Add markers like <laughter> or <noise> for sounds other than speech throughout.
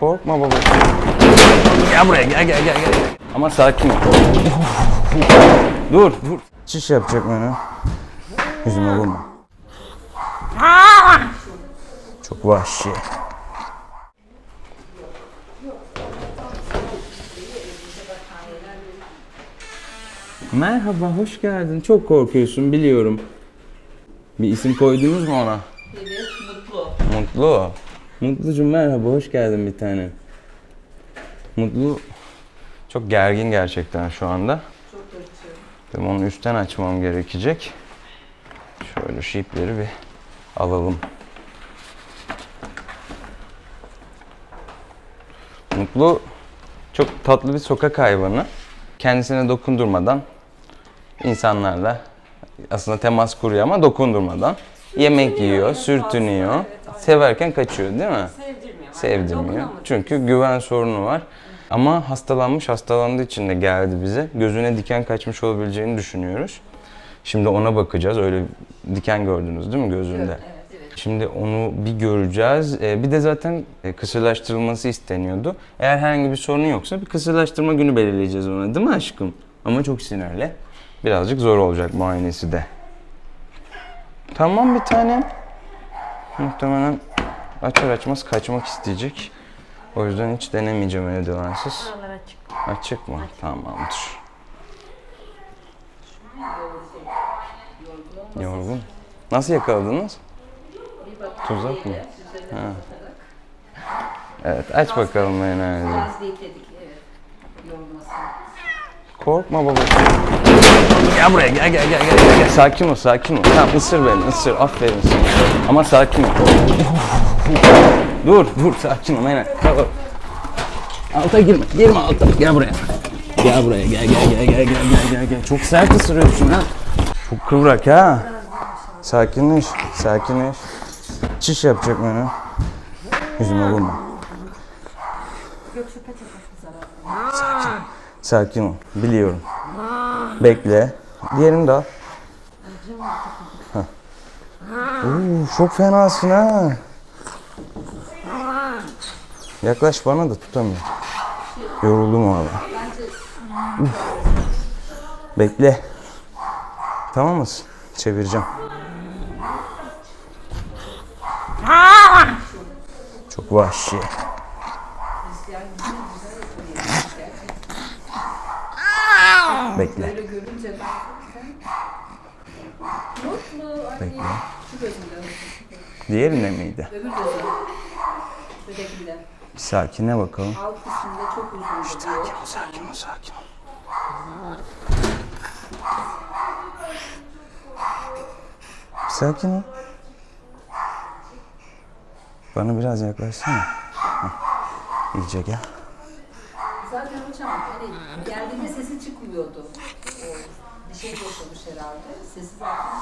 Korkma baba. Gel buraya gel gel gel gel. Ama sakin ol. dur dur. Çiş yapacak bana. Yüzüme vurma. Çok vahşi. Merhaba, hoş geldin. Çok korkuyorsun biliyorum. Bir isim koydunuz mu ona? Mutlu. Mutlu. Mutlucum merhaba, hoş geldin bir tane. Mutlu çok gergin gerçekten şu anda. Çok kötü. Tabii onu üstten açmam gerekecek. Şöyle şu ipleri bir alalım. Mutlu çok tatlı bir sokak hayvanı. Kendisine dokundurmadan insanlarla aslında temas kuruyor ama dokundurmadan yemek yiyor, sürtünüyor. Severken kaçıyor değil mi? Sevdirmiyor. sevdirmiyor. Çünkü güven sorunu var. Ama hastalanmış, hastalandığı için de geldi bize. Gözüne diken kaçmış olabileceğini düşünüyoruz. Şimdi ona bakacağız. Öyle diken gördünüz değil mi gözünde? Evet, evet. Şimdi onu bir göreceğiz. Ee, bir de zaten e, kısırlaştırılması isteniyordu. Eğer herhangi bir sorun yoksa bir kısırlaştırma günü belirleyeceğiz ona değil mi aşkım? Ama çok sinirli. Birazcık zor olacak muayenesi de. Tamam bir tanem. Muhtemelen açar açmaz kaçmak isteyecek. O yüzden hiç denemeyeceğim eldivensiz. Buralar açık. Açık mı? Tamamdır. Yorgun. Nasıl yakaladınız? Tuzak mı? Ha. Evet aç bakalım. Biraz dikledik, evet. Yorulmasın. Korkma baba. Gel buraya gel gel gel gel. gel. Sakin ol sakin ol. Tamam ısır beni ısır. Aferin sana. Ama sakin ol. dur dur sakin ol. Aynen. Tamam. Alta girme. Girme alta. Gel buraya. Gel buraya gel gel gel gel gel gel gel. gel. Çok sert ısırıyorsun ha. Çok kıvrak ha. Sakinleş. Sakinleş. Çiş yapacak beni. Yüzüme vurma. Sakin. Sakin ol. Biliyorum. Bekle. De al. Heh. Oo, çok fenasın ha. Yaklaş bana da tutamıyorum. Yoruldum valla. Uf. Bekle. Tamam mısın? Çevireceğim. Çok vahşi. Bekle. Böyle görünce ben Mutlu. Bekle. Şu gözümde. Diğerinde miydi? Öbür gözüm. Ötekinde. Bir sakine bakalım. Alt kısmında çok uzun Sakin ol, sakin ol, sakin ol. Sakin ol. Bana biraz yaklaşsana. Heh. İyice gel. Zaten hocam hani geldiğinde sesi çıkmıyordu. O bir şey yaşamış herhalde. Sesi zaten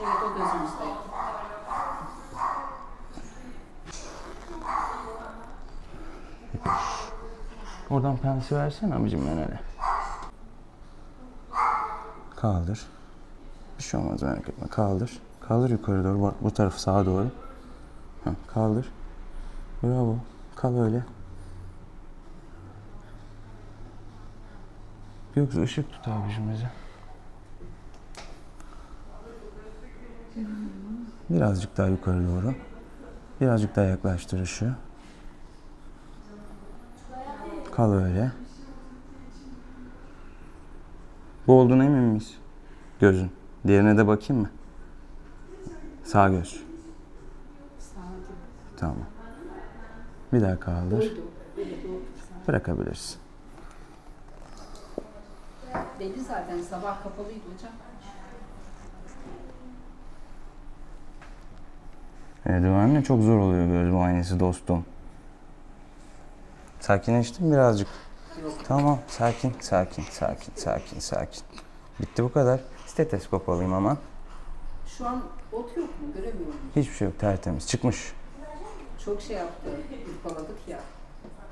evet o gözümüzdeydi. Oradan pensi versene abicim ben hele. Kaldır. Bir şey olmaz merak etme. Kaldır. Kaldır yukarı doğru. Bak bu tarafı sağa doğru. Heh, kaldır. Bravo. Kal öyle. Yoksa ışık tut abicim bize. Birazcık daha yukarı doğru. Birazcık daha yaklaştır ışığı. Kal öyle. Bu olduğuna emin miyiz? Gözün. Diğerine de bakayım mı? Sağ göz. Tamam. Bir daha kaldır. Bırakabilirsin. Belli zaten sabah kapalıydı hocam. Eldivenle çok zor oluyor göz muayenesi dostum. Sakinleştin birazcık. Yok. Tamam sakin sakin sakin sakin sakin. Bitti bu kadar. Steteskop alayım ama. Şu an ot yok mu? Göremiyorum. Hiçbir şey yok tertemiz. Çıkmış. Çok şey yaptı. Hırpaladık ya.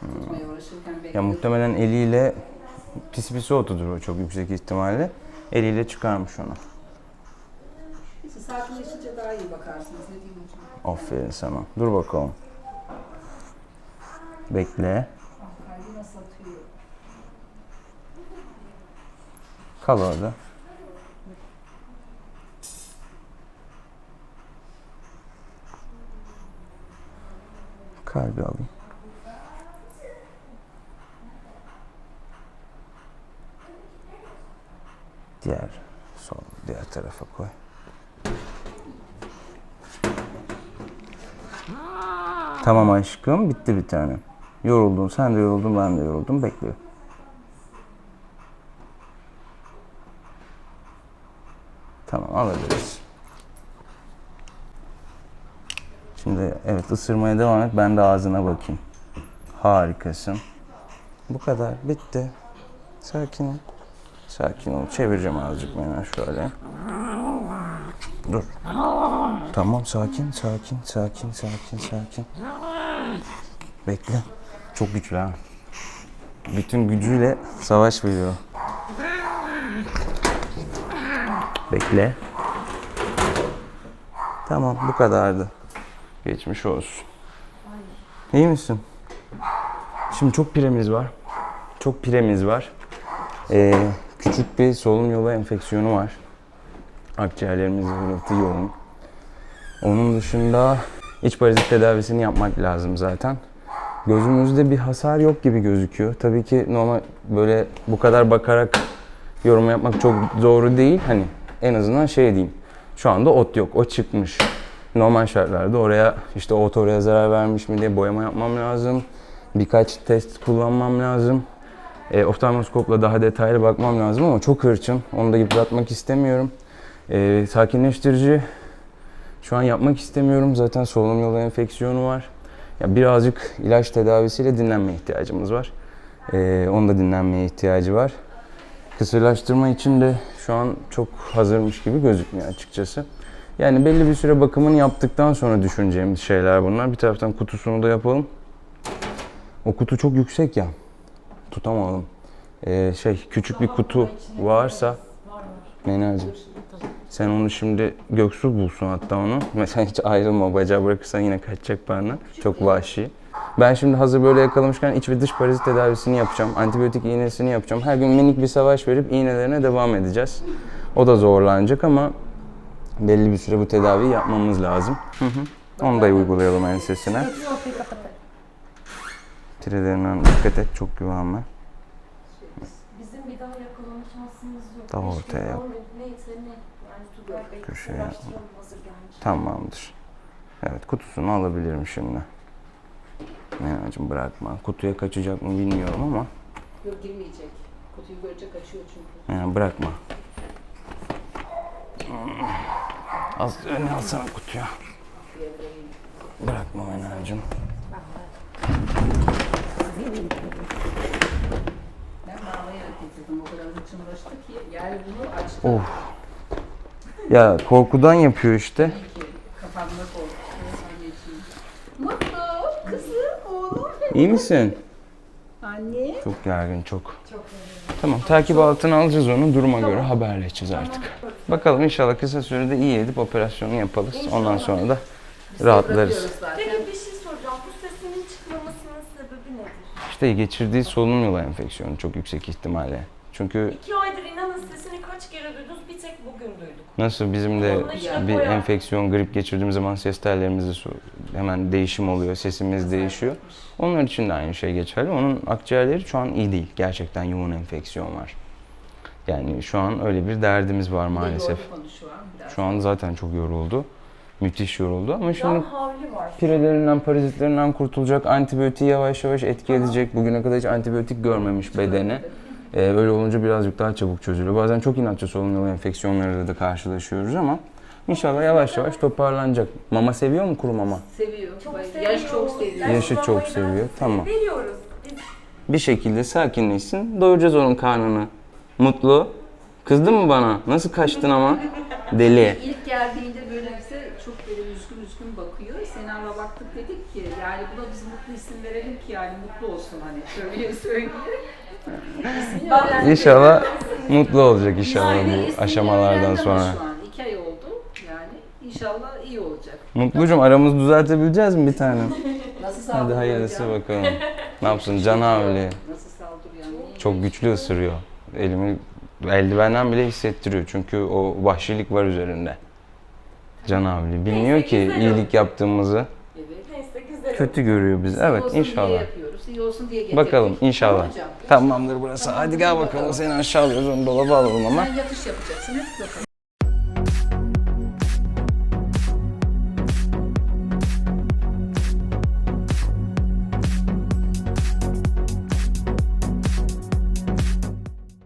Tutmaya uğraşırken bekledik. Ya muhtemelen eliyle pis pis otudur o çok yüksek ihtimalle. Eliyle çıkarmış onu. Neyse sakinleşince daha iyi bakarsınız. Ne diyeyim hocam? Aferin sana. Dur bakalım. Bekle. Kalbi nasıl atıyor? Kal orada. Kalbi alayım. Diğer sol diğer tarafa koy. Tamam aşkım bitti bir tane. Yoruldun sen de yoruldun ben de yoruldum bekliyorum. Tamam alabiliriz. Şimdi evet ısırmaya devam et. Ben de ağzına bakayım. Harikasın. Bu kadar. Bitti. Sakin ol. Sakin ol. Çevireceğim azıcık ben şöyle. Dur. Tamam sakin, sakin, sakin, sakin, sakin. Bekle. Çok güçlü ha. Bütün gücüyle savaş veriyor. Bekle. Tamam bu kadardı. Geçmiş olsun. İyi misin? Şimdi çok piremiz var. Çok piremiz var. Ee, küçük bir solunum yolu enfeksiyonu var. Akciğerlerimizde hırıltı yoğun. Onun dışında iç parazit tedavisini yapmak lazım zaten. Gözümüzde bir hasar yok gibi gözüküyor. Tabii ki normal böyle bu kadar bakarak yorum yapmak çok doğru değil. Hani en azından şey diyeyim. Şu anda ot yok. O çıkmış. Normal şartlarda oraya işte ot oraya zarar vermiş mi diye boyama yapmam lazım. Birkaç test kullanmam lazım. E, oftalmoskopla daha detaylı bakmam lazım ama çok hırçın. Onu da yıpratmak istemiyorum. E, sakinleştirici şu an yapmak istemiyorum. Zaten solunum yolu enfeksiyonu var. Ya birazcık ilaç tedavisiyle dinlenme ihtiyacımız var. E, onun da dinlenmeye ihtiyacı var. Kısırlaştırma için de şu an çok hazırmış gibi gözükmüyor açıkçası. Yani belli bir süre bakımını yaptıktan sonra düşüneceğimiz şeyler bunlar. Bir taraftan kutusunu da yapalım. O kutu çok yüksek ya. Tutamadım. Ee, şey küçük bir kutu varsa Menacığım. Sen onu şimdi Göksu bulsun hatta onu. Mesela hiç ayrılma bacağı bırakırsan yine kaçacak benden. Çok vahşi. Ben şimdi hazır böyle yakalamışken iç ve dış parazit tedavisini yapacağım. Antibiyotik iğnesini yapacağım. Her gün minik bir savaş verip iğnelerine devam edeceğiz. O da zorlanacak ama belli bir süre bu tedaviyi yapmamız lazım. Hı hı. Onu da uygulayalım ensesine. Tirelerinden dikkat et, çok güvenme. Bizim bir daha yakalama şansımız yok. Daha ortaya yap. Neyse ne. Yani Tugay Bey Köşeye hazır gelmiş. Tamamdır. Evet, kutusunu alabilirim şimdi. Menacığım bırakma. Kutuya kaçacak mı bilmiyorum ama Yok girmeyecek. Kutuyu görünce kaçıyor çünkü. yani bırakma. Az öne alsana kutuya. Bırakma Menacığım. Ben bağlayarak getirdim. O kadar hırçınlaştı ki. Yani bunu açtı. Of. Ya korkudan yapıyor işte. Kafamda korktu. Mutlu. Kızım. Oğlum. İyi misin? Anne. Çok gergin, çok. Tamam, takip altına alacağız onu. Duruma göre haberleşeceğiz artık. Bakalım inşallah kısa sürede iyi edip operasyonu yaparız. Ondan sonra da rahatlarız. Bırakıyoruz zaten. Peki bir İşte geçirdiği solunum yolu enfeksiyonu çok yüksek ihtimalle. Çünkü İki aydır inanın sesini kaç kere duydunuz bir tek bugün duyduk. nasıl bizim de Onun içine bir koyar. enfeksiyon, grip geçirdiğimiz zaman ses tellerimizde su- hemen değişim oluyor, sesimiz değişiyor. Onlar için de aynı şey geçerli. Onun akciğerleri şu an iyi değil. Gerçekten yoğun enfeksiyon var. Yani şu an öyle bir derdimiz var maalesef. Doğru konuşuyor. Biraz. Şu an zaten çok yoruldu. Müthiş yoruldu ama şimdi havli var. pirelerinden, parazitlerinden kurtulacak. Antibiyotiği yavaş yavaş etki edecek. Bugüne kadar hiç antibiyotik görmemiş bedeni. Ee, öyle olunca birazcık daha çabuk çözülüyor. Bazen çok inatçı solunum yolu enfeksiyonlarıyla da karşılaşıyoruz ama inşallah yavaş yavaş toparlanacak. Mama seviyor mu kuru mama? Seviyor. Çok seviyor. Yaş çok seviyor. Yaşı çok seviyor. Tamam. Veriyoruz. Bir şekilde sakinleşsin. Doyuracağız onun karnını. Mutlu. Kızdın mı bana? Nasıl kaçtın ama? <laughs> Deli. İlk geldiğinde böyle bize çok böyle üzgün üzgün bakıyor. Senaryo'ya baktık dedik ki yani buna biz mutlu isim verelim ki yani mutlu olsun hani <laughs> söyleye söyleye. İsmini öğrendik. İnşallah mutlu olacak inşallah Yani bu aşamalardan sonra. Şu an iki ay oldu yani. Mutlucum aramızı düzeltebileceğiz mi bir tane? <laughs> Nasıl saldırıyor Hadi hayırlısı bakalım. Ne yapsın can havli. Nasıl saldırıyor? yani? Çok güçlü ısırıyor. Elimi eldivenden bile hissettiriyor çünkü o vahşilik var üzerinde. Can havli. Bilmiyor ki güzel iyilik yaptığımızı. Evet. Neyse güzel. Kötü görüyor bizi. Evet olsun Diye inşallah. yapıyoruz. İyi olsun diye getirdik. Bakalım inşallah. Hocam. Tamamdır burası. Hadi gel bakalım seni aşağı alıyoruz onu dolaba alalım ama. Sen yatış yapacaksın. Hadi bakalım.